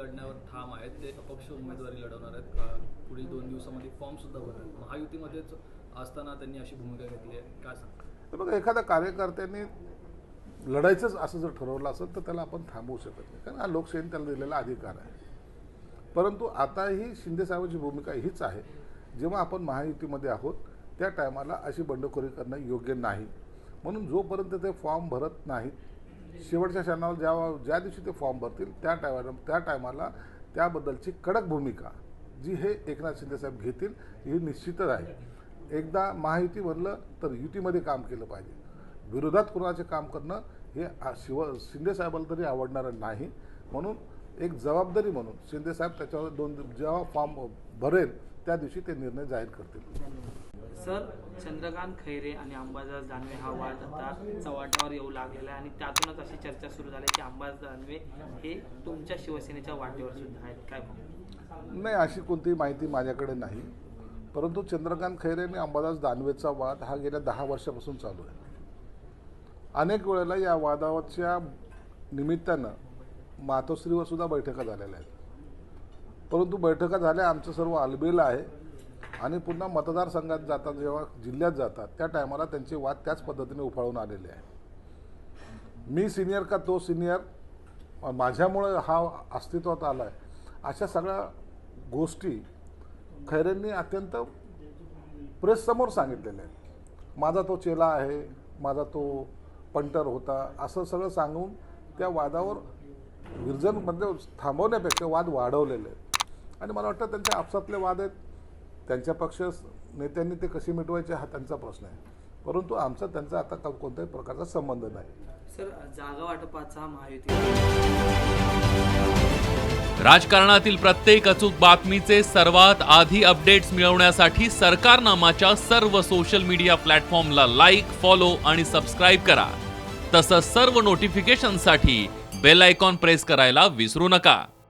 लढण्यावर ठाम आहेत. ते अपक्ष उमेदवारी लढवणार आहेत. पुढील दोन दिवसामध्ये फॉर्म सुद्धा भरणार महायुतीमध्येच असताना त्यांनी अशी भूमिका घेतली आहे. काय सांग तर बघा एखाद्या कार्यकर्त्यांनी लढायचंच असं जर ठरवलं असेल तर त्याला आपण थांबवू शकत नाही. कारण हा लोकशाहीने त्याला दिलेला अधिकार आहे. परंतु आता ही शिंदेसाहेबांची भूमिका हीच आहे. जेव्हा आपण महायुतीमध्ये आहोत त्या टायमाला अशी बंडखोरी करणं योग्य नाही. म्हणून जोपर्यंत ते फॉर्म भरत नाहीत शेवटच्या क्षणाला ज्या ज्या दिवशी ते फॉर्म भरतील त्या टायमाला त्या टायमाला त्याबद्दलची कडक भूमिका जी हे एकनाथ शिंदेसाहेब घेतील ही निश्चितच आहे. एकदा महायुती म्हणलं तर युतीमध्ये काम केलं पाहिजे. विरोधात कुणाचे काम करणं हे शिव शिंदेसाहेबाला तरी आवडणारं नाही. म्हणून एक जबाबदारी म्हणून शिंदेसाहेब त्याच्यावर दोन जेव्हा फॉर्म भरेल त्या दिवशी ते निर्णय जाहीर करतील. सर चंद्रकांत खैरे आणि अंबादास दानवे हा वाद आता चव्हाट्यावर येऊ लागलेला आहे आणि त्यातूनच अशी चर्चा सुरू झाली की अंबादास दानवे हे तुमच्या शिवसेनेच्या वाटेवर सुद्धा आहेत. काय नाही अशी कोणतीही माहिती माझ्याकडे नाही. परंतु चंद्रकांत खैरे आणि अंबादास दानवेचा वाद हा गेल्या दहा वर्षापासून चालू आहे. अनेक वेळेला या वादाच्या निमित्तानं मातोश्रीवर सुद्धा बैठका झालेल्या आहेत. परंतु बैठका झाल्या आमचं सर्व आलबेल आहे. आणि पुन्हा मतदारसंघात जातात जेव्हा जिल्ह्यात जातात त्या टायमाला त्यांचे वाद त्याच पद्धतीने उफाळून आलेले आहे. मी सिनियर का तो सिनियर माझ्यामुळे हा अस्तित्वात आला आहे अशा सगळ्या गोष्टी खैरेंनी अत्यंत प्रेससमोर सांगितलेल्या आहेत. माझा तो चेला आहे माझा तो पंटर होता असं सगळं सांगून त्या वादावर विरजनमध्ये म्हणजे थांबवण्यापेक्षा वाद वाढवलेले आहेत. आणि मला वाटतं त्यांच्या आपसातले वाद आहेत. त्यांच्या पक्ष नेत्यांनी ते कसे मिटवायचे हा त्यांचा प्रश्न आहे. परंतु आमचा त्यांचा आता का- कोणत्याही प्रकारचा संबंध नाही. सर जागा वाटपाचा महायुती. राजकारणातील प्रत्येक अचूक बातमीचे सर्वात आधी अपडेट्स मिळवण्यासाठी सरकारनामाच्या सर्व सोशल मीडिया प्लॅटफॉर्मला लाईक फॉलो आणि सबस्क्राईब करा. तसंच सर्व नोटिफिकेशनसाठी बेल आयकॉन प्रेस करायला विसरू नका.